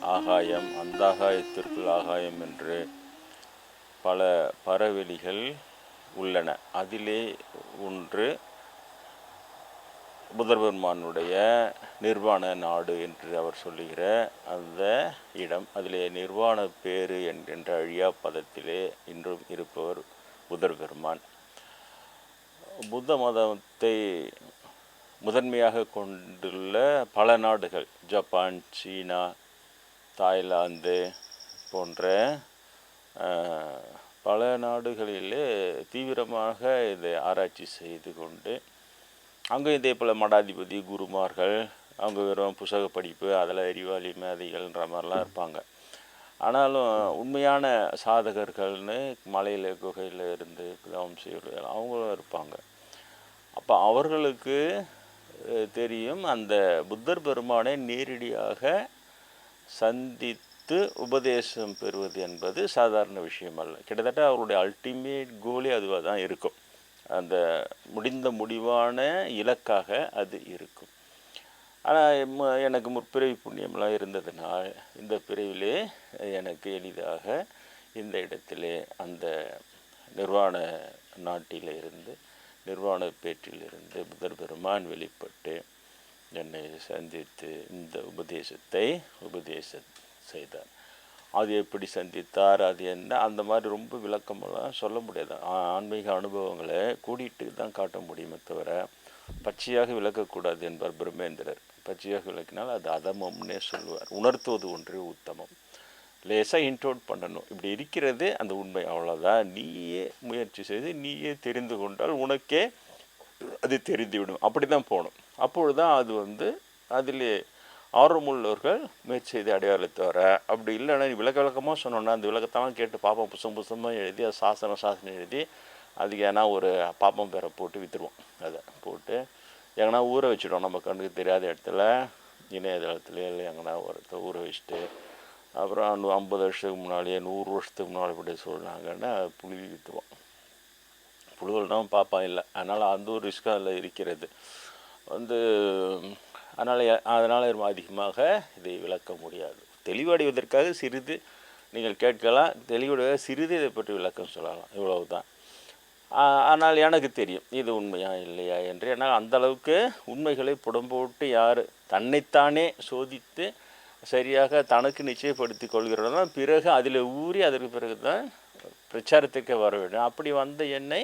ஆகாயம் அந்த ஆகாயத்திற்குள் ஆகாயம் என்று பல பறவெளிகள் உள்ளன. அதிலே ஒன்று புதர்பெருமானுடைய நிர்வாண நாடு என்று அவர் சொல்லுகிற அந்த இடம். அதிலே நிர்வாண பேரு என்கின்ற அழியா பதத்திலே இன்றும் இருப்பவர் புதர்பெருமான். புத்த மதத்தை முதன்மையாக கொண்டுள்ள பல நாடுகள் ஜப்பான் சீனா தாய்லாந்து போன்ற பல நாடுகளிலே தீவிரமாக இதை ஆராய்ச்சி செய்து கொண்டு அங்கே இதே போல் மடாதிபதி குருமார்கள் அவங்க வெறும் புஸ்தக படிப்பு அதில் அறிவாளி மேதைகள்ன்ற மாதிரிலாம் இருப்பாங்க. ஆனாலும் உண்மையான சாதகர்கள்னு மலையில் குகையில் இருந்து தவம் செய்வர்கள் அவங்களும் இருப்பாங்க. அப்போ அவர்களுக்கு தெரியும். அந்த புத்தர் பெருமானை நேரடியாக சந்தித்து உபதேசம் பெறுவது என்பது சாதாரண விஷயம் அல்ல. கிட்டத்தட்ட அவருடைய அல்டிமேட் கோலே அதுவாக தான் இருக்கும். அந்த முடிந்த முடிவான இலக்காக அது இருக்கும். ஆனால் எனக்கு முற்பிறவி புண்ணியம்லாம் இருந்ததுனால் இந்த பிறவிலே எனக்கு எளிதாக இந்த இடத்திலே அந்த நிர்வாண நாட்டில் இருந்து நிர்வாண பேற்றிலிருந்து புதர் பெருமான் வெளிப்பட்டு என்னை சந்தித்து இந்த உபதேசத்தை உபதேச செய்தார். அது எப்படி சந்தித்தார் அது என்ன அந்த மாதிரி ரொம்ப விளக்கமெல்லாம் சொல்ல முடியாது. ஆன்மீக அனுபவங்களை கூடிட்டு தான் காட்ட முடியுமே தவிர பச்சையாக விளக்கக்கூடாது என்பார் பிரம்மேந்திரர். பச்சையாக விளக்கினால் அது அதமம்னே சொல்லுவார். உணர்த்துவது ஒன்றே உத்தமம். லேசாக இன்ட்ரோட் பண்ணணும். இப்படி இருக்கிறது அந்த உண்மை. அவ்வளோதான் நீயே முயற்சி செய்து நீயே தெரிந்து கொண்டால் உனக்கே அது தெரிந்துவிடும். அப்படி தான் போகணும். அப்பொழுது தான் அது வந்து அதிலே ஆர்வமுள்ளவர்கள் முயற்சி செய்து அடையாளத்தை வர. அப்படி இல்லைன்னா நீ விளக்க விளக்கமாக சொன்னோன்னா அந்த விளக்கத்தெல்லாம் கேட்டு பாப்பம். புசம் புசமாக எழுதி அது சாசனம் சாசனம் எழுதி அதுக்கு ஏன்னா ஒரு பாப்பம் பேரை போட்டு விற்றுருவோம் அதை போட்டு எங்கன்னா ஊற வச்சுடுவோம். நம்ம கண்ணுக்கு தெரியாத இடத்துல இணையதளத்துல இல்லை எங்கன்னா ஒரு இடத்துல ஊற வச்சுட்டு அப்புறம் ஐம்பது வருஷத்துக்கு முன்னாலேயே நூறு வருஷத்துக்கு முன்னாடி இப்படி சொன்னாங்கன்னா புளி விற்றுவோம் புழுகள்லாம் பாப்பா இல்லை. அதனால் அந்த ஒரு ரிஸ்க் அதில் இருக்கிறது. வந்து அதனால் அதனால் ரொம்ப அதிகமாக இதை விளக்க முடியாது. தெளிவடைவதற்காக சிறிது நீங்கள் கேட்கலாம். தெளிவடைய சிறிது இதை பற்றி விளக்கம் சொல்லலாம். இவ்வளவு தான் ஆனால் எனக்கு தெரியும் இது உண்மையா இல்லையா என்று. ஏன்னா அந்தளவுக்கு உண்மைகளை புடம்போட்டு யார் தன்னைத்தானே சோதித்து சரியாக தனக்கு நிச்சயப்படுத்தி கொள்கிறதோ பிறகு அதில் ஊறி அதற்கு பிறகு தான் பிரச்சாரத்துக்கு வர வேண்டும். அப்படி வந்த என்னை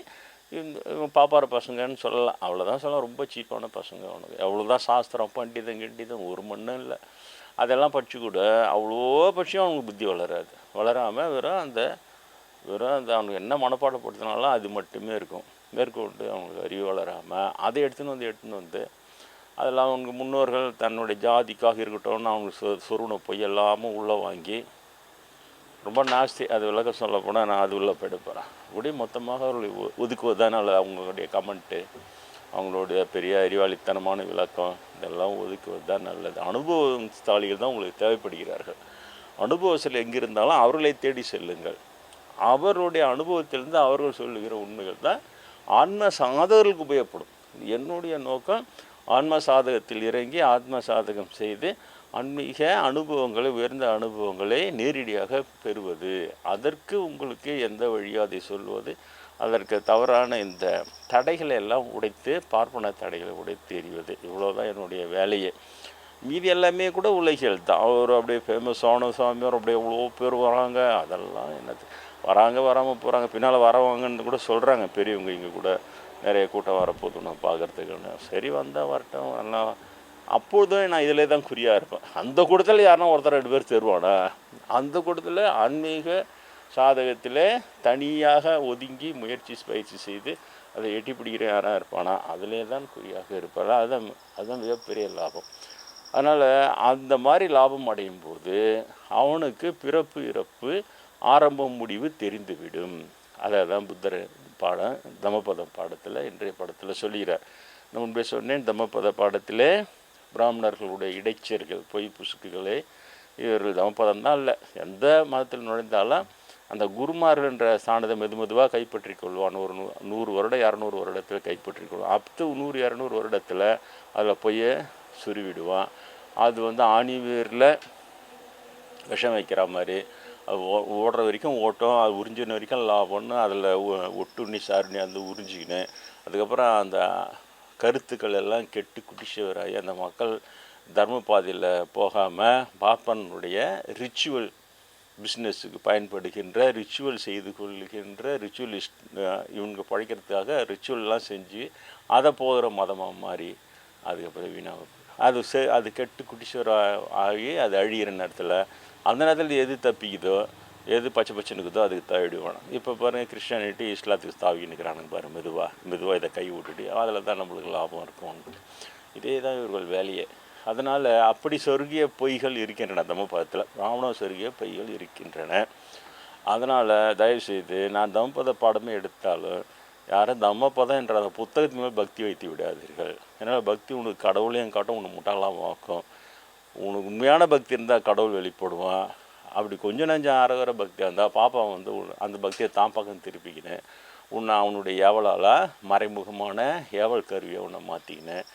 இந்த பாப்பார பசங்கன்னு சொல்லலாம். அவ்வளோதான் சொல்லலாம். ரொம்ப சீப்பான பசங்க அவனுக்கு அவ்வளோதான் சாஸ்திரம் பண்டிதம் கிண்டிதம் ஒரு மண்ணும் இல்லை. அதெல்லாம் படிச்சு கூட அவ்வளோ படிச்சும் அவனுக்கு புத்தி வளராது. வளராமல் வெறும் அந்த வெறும் அந்த அவனுக்கு என்ன மனப்பாடப்படுத்தினாலும் அது மட்டுமே இருக்கும். மேற்கொண்டு அவங்களுக்கு அறிவு வளராமல் அதை எடுத்துன்னு வந்து எடுத்துன்னு வந்து அதெல்லாம் அவங்க முன்னோர்கள் தன்னுடைய ஜாதிக்காக இருக்கட்டும்னு அவங்க சொ சொருண பொய் எல்லாமும் உள்ளே வாங்கி ரொம்ப நாஸ்தி அது விளக்க சொல்ல போனால் நான் அது உள்ளே போயிடுப்பேன் போகிறேன் இப்படி மொத்தமாக அவர்களை ஒதுக்குவதுதான் நல்ல அவங்களுடைய கமெண்ட்டு அவங்களுடைய பெரிய அறிவாளித்தனமான விளக்கம் இதெல்லாம் ஒதுக்குவது தான் நல்லது. அனுபவம் அனுபவஸ்தாலிகள் தான் உங்களுக்கு தேவைப்படுகிறார்கள். அனுபவத்தில் எங்கிருந்தாலும் அவர்களை தேடி செல்லுங்கள். அவருடைய அனுபவத்திலிருந்து அவர்கள் சொல்லுகிற உண்மைகள் தான் ஆன்ம சாதகர்களுக்கு உபயோகப்படும். என்னுடைய நோக்கம் ஆன்ம சாதகத்தில் இறங்கி ஆத்ம சாதகம் செய்து ஆன்மீக அனுபவங்களை உயர்ந்த அனுபவங்களை நேரடியாக பெறுவது. அதற்கு உங்களுக்கு எந்த வழியோ அதை சொல்வது. அதற்கு தவறான இந்த தடைகளை எல்லாம் உடைத்து பார்ப்பன தடைகளை உடைத்து எறிவது. இவ்வளோதான் என்னுடைய வேலையே. மீதி எல்லாமே கூட உலகியல் தான். அவர் அப்படியே ஃபேமஸ் சோன சாமியார் அப்படியே எவ்வளோ பேர் வராங்க. அதெல்லாம் என்னது? வராங்க வராமல் போகிறாங்க பின்னால் வரவாங்கன்னு கூட சொல்கிறாங்க பெரியவங்க இங்கே கூட. நிறைய கூட்டம் வரப்போகுது நான் பார்க்குறதுக்குன்னு சரி வந்தால் வரட்டும். எல்லாம் அப்பொழுதும் நான் இதிலே தான் குறியாக இருப்பேன். அந்த கூட்டத்தில் யாருன்னா ஒருத்தர் ரெண்டு பேர் தருவானா அந்த கூட்டத்தில் ஆன்மீக சாதகத்தில் தனியாக ஒதுங்கி முயற்சி பயிற்சி செய்து அதை எட்டி பிடிக்கிற யாராக இருப்பானா? அதிலே தான் குறியாக இருப்பார் அதுதான் அதுதான் மிகப்பெரிய லாபம். அதனால் அந்த மாதிரி லாபம் அடையும் போது அவனுக்கு பிறப்பு இறப்பு ஆரம்பம் முடிவு தெரிந்துவிடும். அதை தான் புத்தர் பாடம் தமபத பாடத்தில் இன்றைய பாடத்தில் சொல்லுகிறார். நான் முன்பே சொன்னேன் தமபத பாடத்திலே பிராமணர்களுடைய இடைச்சர்கள் பொய் புசுக்குகளே இவர்கள் தமபதம் தான் இல்லை எந்த மதத்தில் நுழைந்தாலும் அந்த குருமார்கள் என்ற சாணத்தை மெது மெதுவாக கைப்பற்றி கொள்வான். ஒரு நூ- நூறு வருடம் இரநூறு வருடத்தில் கைப்பற்றி கொள்வான். அப்து நூறு இரநூறு வருடத்தில் அதில் போய் சுருவிடுவான். அது வந்து ஆணிவேரில் விஷம் வைக்கிற மாதிரி அது ஓ ஓடுற வரைக்கும் ஓட்டம். அது உறிஞ்சின வரைக்கும் லாபம்னு அதில் ஒட்டுண்ணி சாருண்ணி அந்த உறிஞ்சிக்கின்னு அதுக்கப்புறம் அந்த கருத்துக்கள் எல்லாம் கெட்டு குட்டிச்சவராகி அந்த மக்கள் தர்ம பாதையில் போகாமல் பாப்பனுடைய ரிச்சுவல் பிஸ்னஸுக்கு பயன்படுகின்ற ரிச்சுவல் செய்து கொள்கின்ற ரிச்சுவலிஸ்ட் இவங்க பழைக்கிறதுக்காக ரிச்சுவல்லாம் செஞ்சு அதை போகிற மதமாக மாறி அதுக்கப்புறம் வீணாக அது செ அது கெட்டு குட்டிச்சோர் ஆகி அது அழிகிற நேரத்தில் அந்த நேரத்தில் எது தப்பிக்குதோ எது பச்சை பச்சை நிற்குதோ அதுக்கு தாவிடுவான் இப்போ பாருங்கள் கிறிஸ்டியானிட்டி இஸ்லாத்துக்கு தாவி நிற்கிறானுங்க பாரு மெதுவாக மெதுவாக இதை கை விட்டுட்டு அதில் தான் நம்மளுக்கு லாபம் இருக்கும். இதே தான் இவர்கள் வேலையே. அதனால் அப்படி சொருகிய பொய்கள் இருக்கின்றன தம்மபதத்தில் ராவண சொருகிய பொய்கள் இருக்கின்றன. அதனால் தயவுசெய்து நான் தம்மபத பாடமே எடுத்தாலும் யாரும் தம்மபதம் என்ற அந்த புத்தகத்தின் மேல் பக்தி வைத்து விடாதீர்கள். ஏன்னா பக்தி உனக்கு கடவுளையும் காட்டும் உனக்கு முட்டாளாக ஆக்கும். உனக்கு உண்மையான பக்தி இருந்தால் கடவுள் வெளிப்படுவான். அப்படி கொஞ்சம் நஞ்சம் அறகுற பக்தியாக இருந்தால் பாப்பா வந்து உன் அந்த பக்தியை தான் பக்கம் திருப்பிக்கினேன். உன்னை அவனுடைய ஏவலால் மறைமுகமான ஏவல் கருவியை உன்னை மாற்றிக்கினேன்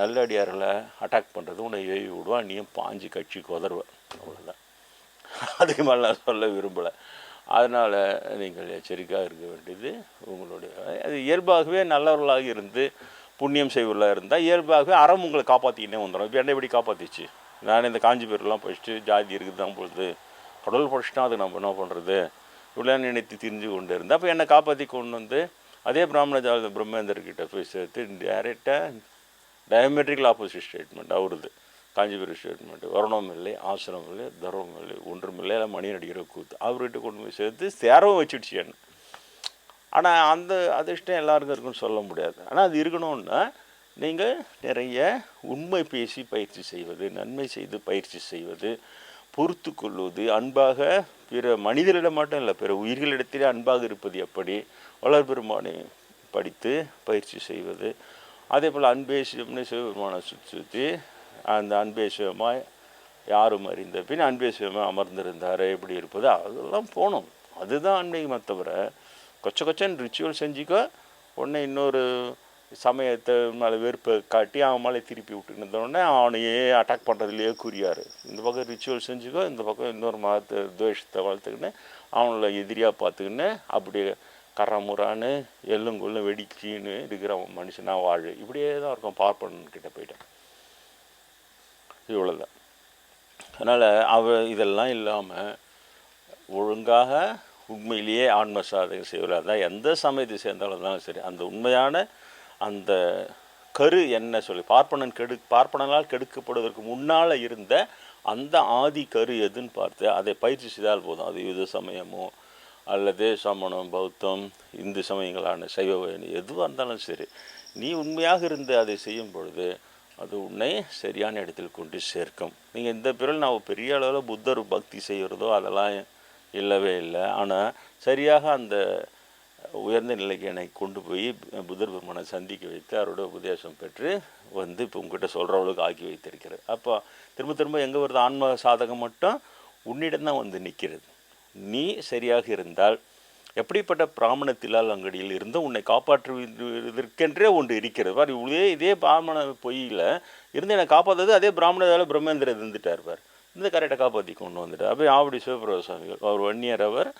நல்லடியார்களை அட்டாக் பண்ணுறது உன்னை ஏவி விடுவான் நீயும் பாஞ்சு கட்சி குதறுவேன் அவ்வளோதான் அதுக்கு மேலே நான் சொல்ல விரும்பலை. அதனால் நீங்கள் எச்சரிக்கையாக இருக்க வேண்டியது உங்களுடைய அது இயல்பாகவே நல்லவர்களாக இருந்து புண்ணியம் செய்வர்களாக இருந்தால் இயல்பாகவே அறம் உங்களை காப்பாற்றிக்கினே வந்துடும். இப்போ என்னை எப்படி காப்பாற்றிச்சு நான் இந்த காஞ்சிபுரம்லாம் படிச்சுட்டு ஜாதி இருக்குது தான் பொழுது கடவுள் படிச்சுட்டா அது நம்ம என்ன பண்ணுறது இவ்வளோ நினைத்து திரிஞ்சு கொண்டு இருந்தேன். அப்போ என்னை காப்பாற்றி கொண்டு வந்து அதே பிராமண ஜாத பிரம்மேந்தர்கிட்ட போய் சேர்த்து டேரெக்டாக டயமெட்ரிக்கல் ஆப்போசிட் ஸ்டேட்மெண்ட் அவருது. காஞ்சிபுரம் ஸ்டேட்மெண்ட் வருணம் இல்லை ஆசிரமம் இல்லை தர்மம் இல்லை ஒன்றும் இல்லை எல்லாம் மணி நடிகிற கூத்து. அவர்கிட்ட கொண்டு போய் சேர்த்து சேரவும் வச்சுடுச்சு என்ன. ஆனால் அந்த அதிர்ஷ்டம் எல்லாருக்கும் இருக்குன்னு சொல்ல முடியாது. ஆனால் அது இருக்கணும்னா நீங்கள் நிறைய உண்மை பேசி பயிற்சி செய்வது நன்மை செய்து பயிற்சி செய்வது பொறுத்து கொள்வது அன்பாக பிற மனிதர்களிடம் மட்டும் இல்லை பிற உயிர்களிடத்திலே அன்பாக இருப்பது எப்படி வளர்பெருமானை படித்து பயிற்சி செய்வது அதே போல் அன்பே சிவம்னு சிவபெருமானை சுற்றி சுற்றி அந்த அன்பே சிவமாய் யாரும் அறிந்த பின் அன்பே சிவமாக அமர்ந்திருந்தார் எப்படி இருப்பது அதெல்லாம் போகணும். அதுதான் ஆன்மீகம் மற்றவரை கொச்ச கொச்சன் ரிச்சுவல் செஞ்சுக்கோ உடனே இன்னொரு சமயத்தை மேலே வெறுப்பை காட்டி அவன் மேலே திருப்பி விட்டுன்னு அவனையே அட்டாக் பண்ணுறதுலையே குறியார் இந்த பக்கம் ரிச்சுவல் செஞ்சுக்கோ இந்த பக்கம் இன்னொரு மதத்தை துவேஷத்தை வளர்த்துக்கின்னு அவங்கள எதிரியாக பார்த்துக்கின்னு அப்படியே கரமுறான்னு எள்ளும் கொள்ளும் வெடிச்சின்னு இருக்கிற மனுஷனாக வாழு. இப்படியே தான் இருக்கும் பார்ப்பன்கிட்ட போயிட்டேன் இவ்வளோதான் அதனால் அவ இதெல்லாம் இல்லாமல் ஒழுங்காக உண்மையிலேயே ஆன்ம சாதகம் செய்வதாக தான் எந்த சமயத்தை சேர்ந்தாலும் தான் சரி அந்த உண்மையான அந்த கரு என்ன சொல்லி பார்ப்பனன் கெடு பார்ப்பனனால் கெடுக்கப்படுவதற்கு முன்னால் இருந்த அந்த ஆதி கரு எதுன்னு பார்த்து அதை பயிற்சி செய்தால் போதும். அது யுத சமயமோ அல்லது சமணம் பௌத்தம் இந்து சமயங்களான சைவ வயணி எதுவாக இருந்தாலும் சரி நீ உண்மையாக இருந்து அதை செய்யும் பொழுது அது உன்னை சரியான இடத்தில் கொண்டு சேர்க்கும். நீங்கள் இந்த பிறகு நான் பெரிய அளவில் புத்தர் பக்தி செய்கிறதோ அதெல்லாம் இல்லவே இல்லை. ஆனால் சரியாக அந்த உயர்ந்த நிலைக்கு என்னை கொண்டு போய் புதர் பெருமானை சந்திக்க வைத்து அவரோட உபதேசம் பெற்று வந்து இப்போ உங்ககிட்ட சொல்கிறவளுக்கு ஆக்கி வைத்திருக்கிறது அப்போ திரும்ப திரும்ப எங்கே வருது? ஆன்ம சாதகம் மட்டும் உன்னிடம் தான் வந்து நிற்கிறது நீ சரியாக இருந்தால் எப்படிப்பட்ட பிராமண தில்லால் அங்கடியில் இருந்து உன்னை காப்பாற்றுவதற்கென்றே ஒன்று இருக்கிறது. பார் இதே இதே பிராமண பொய்யில் இருந்து என்னை காப்பாற்றுறது அதே பிராமணத்தால் பிரம்மேந்திரர் இருந்துட்டார் பார். இந்த கரெக்டாக காப்பாற்றி கொண்டு வந்துட்டார். அப்போ ஆவடி சிவபிரபு சுவாமிகள் அவர் வன்னியர் அவர்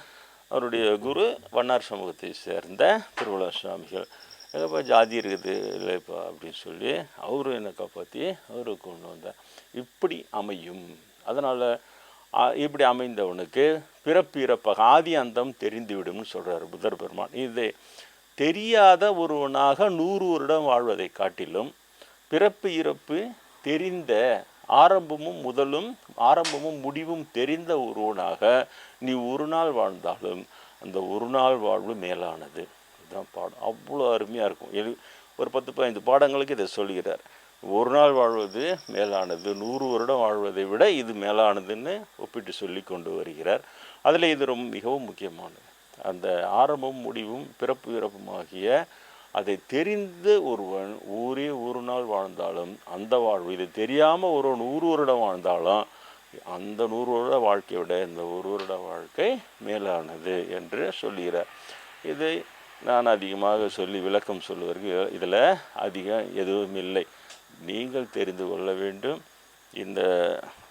அவருடைய குரு வண்ணார் சமூகத்தை சேர்ந்த திருவிழா சுவாமிகள். எங்கப்பா ஜாதி இருக்குது இல்லைப்பா அப்படின்னு சொல்லி அவரும் என்னை காப்பாற்றி அவரு கொண்டு வந்தார். இப்படி அமையும். அதனால் இப்படி அமைந்தவனுக்கு பிறப்பு இறப்பாக ஆதி அந்தம் தெரிந்துவிடும்னு சொல்கிறார் புத்தர் பெருமான். இது தெரியாத ஒருவனாக நூறு வருடம் வாழ்வதை காட்டிலும் பிறப்பு இறப்பு தெரிந்த ஆரம்பமும் முதலும் ஆரம்பமும் முடிவும் தெரிந்த ஒருவனாக நீ ஒரு நாள் வாழ்ந்தாலும் அந்த ஒரு நாள் வாழ்வு மேலானது. இதுதான் பாடம். அவ்வளோ அருமையாக இருக்கும். எழு ஒரு பத்து பதினைந்து பாடங்களுக்கு இதை சொல்கிறார். ஒரு நாள் வாழ்வது மேலானது நூறு வருடம் வாழ்வதை விட இது மேலானதுன்னு ஒப்பிட்டு சொல்லி கொண்டு வருகிறார். அதில் இது ரொம்ப மிகவும் முக்கியமானது. அந்த ஆரம்பம் முடிவும் பிறப்பு இறப்புமாகிய அதை தெரிந்து ஒருவன் ஊரே ஒரு நாள் வாழ்ந்தாலும் அந்த வாழ்வு இது தெரியாமல் ஒருவன் நூறு வருடம் வாழ்ந்தாலும் அந்த நூறு வருட வாழ்க்கையை விட இந்த ஒரு வருட வாழ்க்கை மேலானது என்று சொல்லுகிறார். இதை நான் அதிகமாக சொல்லி விளக்கம் சொல்வதற்கு இதில் அதிகம் எதுவும் இல்லை. நீங்கள் தெரிந்து கொள்ள வேண்டும். இந்த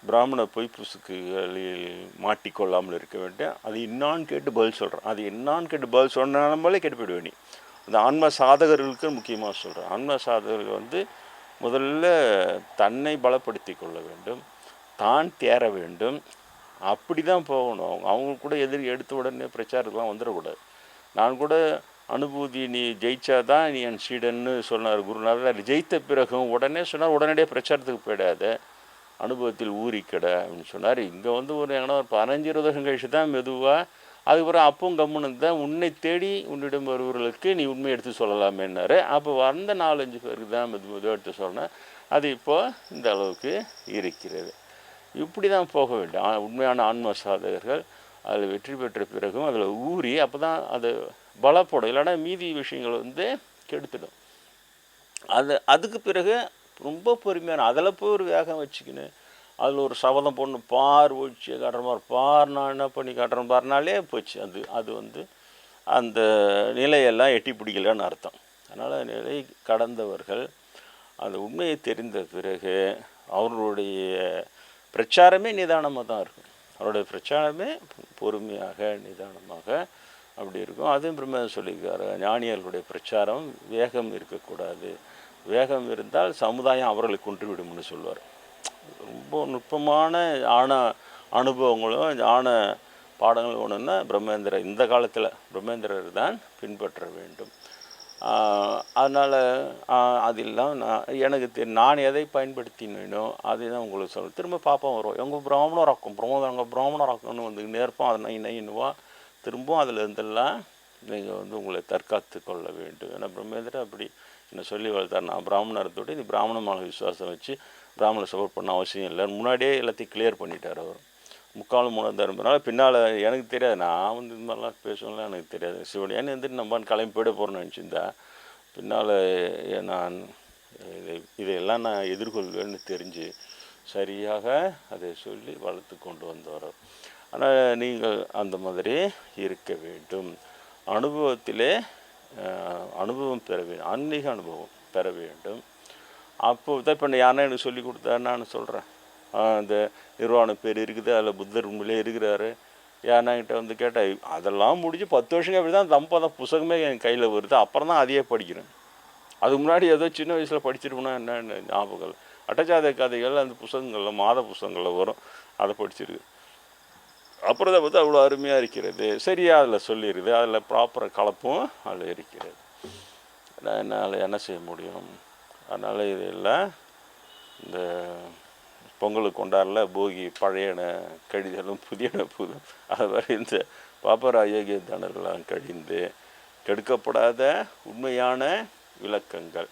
பிராமண பொய்ப்புசுக்குகளில் மாட்டிக்கொள்ளாமல் இருக்க வேண்டும். அது என்னான்னு கேட்டு பதில் சொல்கிறேன் அது என்னான்னு கேட்டு பதில் சொன்னாலே கேட்டு போயிடுவேன் நீ. இந்த ஆன்ம சாதகர்களுக்கு முக்கியமாக சொல்கிறேன் ஆன்ம சாதகர்கள் வந்து முதல்ல தன்னை பலப்படுத்தி கொள்ள வேண்டும். தான் தேர வேண்டும். அப்படி தான் போகணும். அவங்க அவங்க கூட எதிரி எடுத்த உடனே பிரச்சாரத்துலாம் வந்துடக்கூடாது. நான் கூட அனுபூதி நீ ஜெயிச்சா தான் நீ என் சீடன்னு சொன்னார் குருநாதர். ஜெயித்த பிறகும் உடனே சொன்னார் உடனடியே பிரச்சாரத்துக்கு போயிடாத. அனுபவத்தில் ஊறிக்கடை அப்படின்னு சொன்னார். இங்கே வந்து ஒரு எங்கன்னா ஒரு பதினஞ்சு இருபது வருஷம் கழிச்சு தான் மெதுவாக அதுக்கப்புறம் அப்பவும் கம்முன்னு தான் உன்னை தேடி உன்னிடம் வருவர்களுக்கு நீ உண்மை எடுத்து சொல்லலாமேன்னாரு அப்போ வந்த நாலஞ்சு பேருக்கு தான் மெது மெதுவாக எடுத்து சொன்னேன். அது இப்போ இந்த அளவுக்கு இருக்கிறது. இப்படி தான் போக வேண்டும். உண்மையான ஆன்ம சாதகர்கள் அதில் வெற்றி பெற்ற பிறகும் அதில் ஊறி அப்போ தான் அது பலப்படும். இல்லைன்னா மீதி விஷயங்கள் வந்து கெடுத்துடும். அது அதுக்கு பிறகு ரொம்ப பொறுமையான அதில் போய் ஒரு வேகம் வச்சுக்கின்னு அதில் ஒரு சபதம் பொண்ணு பார் ஒழிச்சு காட்டுற மாதிரி பார் நான் என்ன பண்ணி காட்டுறேன்? பாருனாலே போச்சு. அது அது வந்து அந்த நிலையெல்லாம் எட்டி பிடிக்கலன்னு அர்த்தம். அதனால் நிலை கடந்தவர்கள் அந்த உண்மையை தெரிந்த பிறகு அவர்களுடைய பிரச்சாரமே நிதானமாக தான் இருக்கும். அவருடைய பிரச்சாரமே பொறுமையாக நிதானமாக அப்படி இருக்கும். அதுவும் பிரம்மதம் சொல்லியிருக்காரு ஞானியர்களுடைய பிரச்சாரம் வேகம் இருக்கக்கூடாது. வேகம் இருந்தால் சமுதாயம் அவர்களை கொன்று விடும்னு சொல்லுவார் ரொம்ப நுட்பமான ஆன அனுபவங்களும் ஆன பாடங்களும் ஒன்றுன்னா பிரம்மேந்திரர் இந்த காலத்தில் பிரம்மேந்திரர் தான் பின்பற்ற வேண்டும். அதனால் அதெல்லாம் நான் எனக்கு தெ நான் எதை பயன்படுத்தினோ அதை தான் உங்களுக்கு சொல்ல திரும்ப பாப்போம் வரும் எங்கள் பிராமணராக்கும் பிரமோதம் எங்கள் பிராமணர் வந்து நேர்ப்போம் அதை நை நைன்னுவா திரும்பவும் அதில் இருந்தெல்லாம் நீங்கள் வந்து உங்களை தற்காத்து கொள்ள வேண்டும். ஏன்னா பிரம்மேந்திரர் அப்படி என்ன சொல்லி வளர்த்தார். நான் பிராமணரத்தோடு இது பிராமணமான விசுவாசம் வச்சு பிராமணர் சப்போர்ட் பண்ண அவசியம் இல்லை. முன்னாடியே எல்லாத்தையும் கிளியர் பண்ணிட்டார் அவர். முக்காலும் மூணாவது இருந்தனால பின்னால் எனக்கு தெரியாது. நான் வந்து இந்த மாதிரிலாம் பேசுவேன்லாம் எனக்கு தெரியாது. சிவன் ஏன்னு வந்துட்டு நம்ம கிளம்பி போயிட போகிறேன்னு நினச்சிருந்தா பின்னால் நான் இதை இதையெல்லாம் நான் எதிர்கொள்வேன்னு தெரிஞ்சு சரியாக அதை சொல்லி வளர்த்து கொண்டு வந்தவர் ஆனால் நீங்கள் அந்த மாதிரி இருக்க வேண்டும். அனுபவத்திலே அனுபவம் பெற வேண்டும் ஆன்மீக அனுபவம் பெற வேண்டும். அப்போ தான் இப்போ யாருன்னா எனக்கு சொல்லி கொடுத்தா நான் சொல்கிறேன் அந்த நிர்வாண பேர் இருக்குது அதில் புத்தர் உண்மையிலே இருக்கிறாரு. யாருன்னா வந்து கேட்டால் அதெல்லாம் முடிஞ்சு பத்து வருஷங்க அப்படி தான் தம்பா தான் என் கையில் வருது அப்புறம் தான் அதையே படிக்கிறேன். அதுக்கு முன்னாடி ஏதோ சின்ன வயசில் படிச்சிருப்போம்னா என்னன்னு ஞாபகம் இல்லை. கதைகள் அந்த புஸ்தகங்களில் மாத புஸ்தகங்களில் வரும் அதை படிச்சிருக்கு. அப்புறம் அதை பார்த்தா அவ்வளோ அருமையாக இருக்கிறது. சரியாக அதில் சொல்லிடுது அதில் ப்ராப்பராக கலப்பும் அதில் இருக்கிறது. நான் என்னால் என்ன செய்ய முடியும்? அதனால் இதெல்லாம் இந்த பொங்கலுக்கு கொண்டாடல போகி பழையன கழிதலும் புதியன புது அது இந்த பாப்பர அயோக்கிய தனர்களாம் கழிந்து கெடுக்கப்படாத உண்மையான விளக்கங்கள்.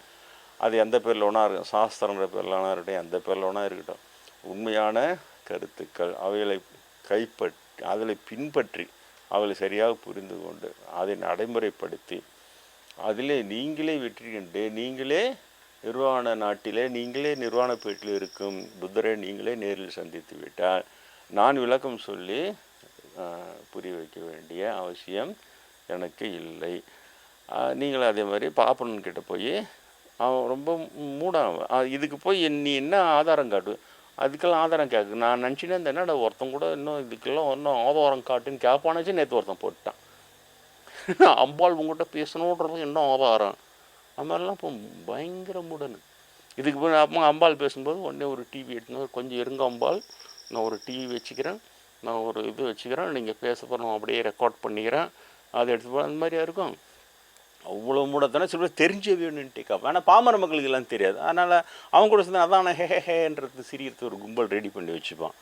அது எந்த பேரில் ஒன்றா இருக்கும் சாஸ்திரங்கிற பேரில் இருக்கட்டும் எந்த பேரில் ஒன்றா இருக்கட்டும். உண்மையான கருத்துக்கள் அவைகளை கைப்பற்றி அதில் பின்பற்றி அவளை சரியாக புரிந்து கொண்டு அதை நடைமுறைப்படுத்தி அதிலே நீங்களே வெற்றி கண்டு நீங்களே நிர்வாண நாட்டிலே நீங்களே நிர்வாண பேட்டில் இருக்கும் புத்தரை நீங்களே நேரில் சந்தித்து விட்டால் நான் விளக்கம் சொல்லி புரிய வைக்க வேண்டிய அவசியம் எனக்கு இல்லை. நீங்களும் அதே மாதிரி பாப்பனன்கிட்ட போய் அவன் ரொம்ப மூடாக இதுக்கு போய் நீ என்ன ஆதாரம் காட்டு? அதுக்கெல்லாம் ஆதாரம் கேட்கு நான் நினச்சினே இருந்தேன் என்னடா ஒருத்தன் கூட இன்னும் இதுக்கெல்லாம் இன்னும் ஆதாரம் காட்டுன்னு கேட்பானாச்சு நேற்று ஒருத்தன் போட்டான். அம்பாள் உங்கள்கிட்ட பேசணுன்றது இன்னும் ஆதாரம். அது மாதிரிலாம் இப்போ பயங்கர முடனு. இதுக்கு போய் அம்மா அம்பாள் பேசும்போது உடனே ஒரு டிவி எடுத்துன்னு கொஞ்சம் இருங்க அம்பாள் நான் ஒரு டிவி வச்சுக்கிறேன் நான் ஒரு இது வச்சுக்கிறேன் நீங்கள் பேச போகிறோம் அப்படியே ரெக்கார்ட் பண்ணிக்கிறேன் அதை எடுத்து போகிற அந்த மாதிரியா இருக்கும். அவ்வளோ மூடத்தானே சில பேர் தெரிஞ்ச வேணுன்ட்டு ஆனால் பாமர மக்களுக்கு எல்லாம் தெரியாது. அதனால் அவங்க கூட சேர்ந்து அதான் ஹே ஹே ஹேன்றது சிரியத்து ஒரு கும்பல் ரெடி பண்ணி வச்சுப்பான்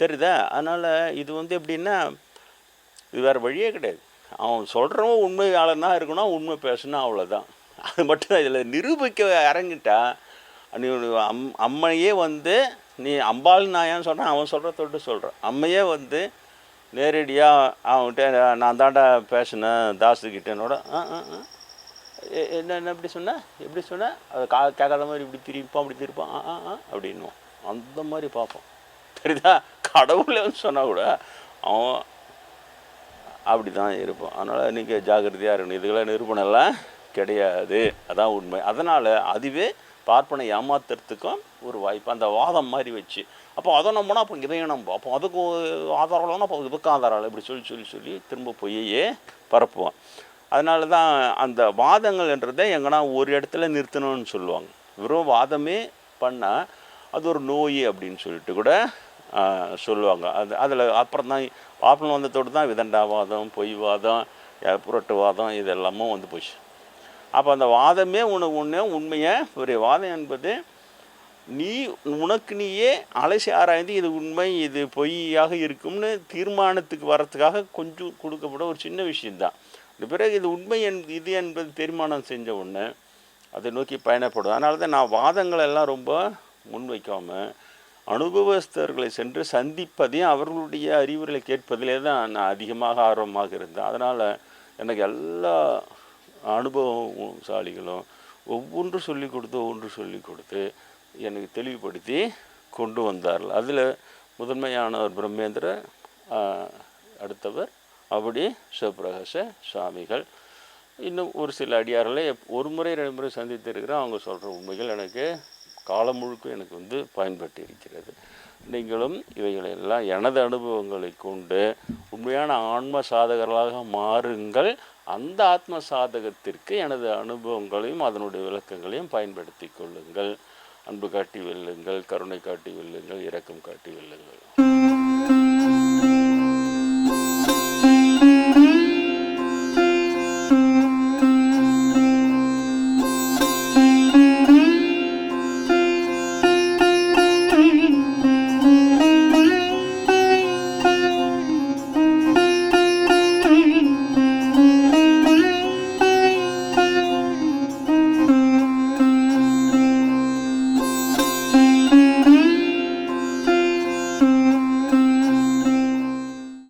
தெரியுதா? அதனால் இது வந்து எப்படின்னா இது வேறு வழியே கிடையாது. அவன் சொல்கிறவன் உண்மையாளனாக இருக்கணும் உண்மை பேசணும் அவ்வளோதான் அது மட்டும் தான் இதில் நிரூபிக்க இறங்கிட்டா நீ அம் அம்மையே வந்து நீ அம்பாள் நான் ஏன் அவன் சொல்கிற தொட்டு சொல்கிறான் அம்மையே வந்து நேரடியாக அவன்கிட்ட நான் தாண்டா பேசினேன் தாசுக்கிட்டனோட ஆ ஆ ஆ. எ- என்ன என்ன எப்படி சொன்ன? எப்படி சொன்ன? அதை கா கேட்காத மாதிரி இப்படி திருப்பான் அப்படி திருப்பான். ஆ ஆ ஆ அந்த மாதிரி பார்ப்போம் தெரியுதா? கடவுளே சொன்னால் கூட அவன் அப்படி தான் இருப்போம் அதனால் நீங்கள் ஜாக்கிரதையாக இருக்கணும். இதுக்கெல்லாம் நிரூபணம்லாம் கிடையாது. அதான் உண்மை. அதனால் அதுவே பார்ப்பனை ஏமாத்துறதுக்கும் ஒரு வாய்ப்பு. அந்த வாதம் மாதிரி வச்சு. அப்போ அதை நம்பினா அப்போ இதையும் நம்ப அப்போ அதுக்கு ஆதாரம் இல்லைன்னா அப்போ இதுக்கு ஆதாரம் இல்லை. இப்படி சொல்லி சொல்லி சொல்லி திரும்ப பொய்யையே பரப்புவோம். அதனால தான் அந்த வாதங்கள்ன்றதை எங்கன்னா ஒரு இடத்துல நிறுத்தணும்னு சொல்லுவாங்க. வெறும் வாதமே பண்ணால் அது ஒரு நோய் அப்படின்னு சொல்லிட்டு கூட சொல்லுவாங்க. அது அதில் அப்புறம் தான் பாப்பன் வந்ததோடு தான் விதண்டாவாதம் பொய்வாதம் புரட்டுவாதம் இதெல்லாமும் வந்து போச்சு. அப்போ அந்த வாதமே உனக்கு ஒன்று உண்மையை ஒரு வாதம் என்பது நீ உனக்கு நீயே அலசி ஆராய்ந்து இது உண்மை இது பொய்யாக இருக்கும்னு தீர்மானத்துக்கு வர்றதுக்காக கொஞ்சம் கொடுக்கப்பட ஒரு சின்ன விஷயம்தான். இந்த பிறகு இது உண்மை என் இது என்பது தீர்மானம் செஞ்ச ஒன்று அதை நோக்கி பயணப்படும் அதனால தான் நான் வாதங்கள் எல்லாம் ரொம்ப முன்வைக்காமல் அனுபவஸ்தர்களை சென்று சந்திப்பதையும் அவர்களுடைய அறிவுரைகளை கேட்பதிலே தான் நான் அதிகமாக ஆர்வமாக இருந்தேன். அதனால் எனக்கு எல்லா அனுபவசாலிகளும் ஒவ்வொன்று சொல்லி கொடுத்து ஒவ்வொன்று சொல்லி கொடுத்து எனக்கு தெளிவுபடுத்தி கொண்டு வந்தார்கள். அதில் முதன்மையானவர் பிரம்மேந்திர அடுத்தவர் அப்படி சிவபிரகாச சுவாமிகள். இன்னும் ஒரு சில அடியார்களை ஒரு முறை ரெண்டு முறை சந்தித்திருக்கிறேன். அவங்க சொல்கிற உண்மைகள் எனக்கு காலம் முழுக்க எனக்கு வந்து பயன்பட்டு இருக்கிறது நீங்களும் இவைகளெல்லாம் எனது அனுபவங்களை கொண்டு உண்மையான ஆன்ம சாதகர்களாக மாறுங்கள். அந்த ஆத்ம சாதகத்திற்கு எனது அனுபவங்களையும் அதனுடைய விளக்கங்களையும் பயன்படுத்தி கொள்ளுங்கள். அன்பு காட்டி வெல்லுங்கள் கருணை காட்டி வெல்லுங்கள் இரக்கம் காட்டி வெல்லுங்கள்.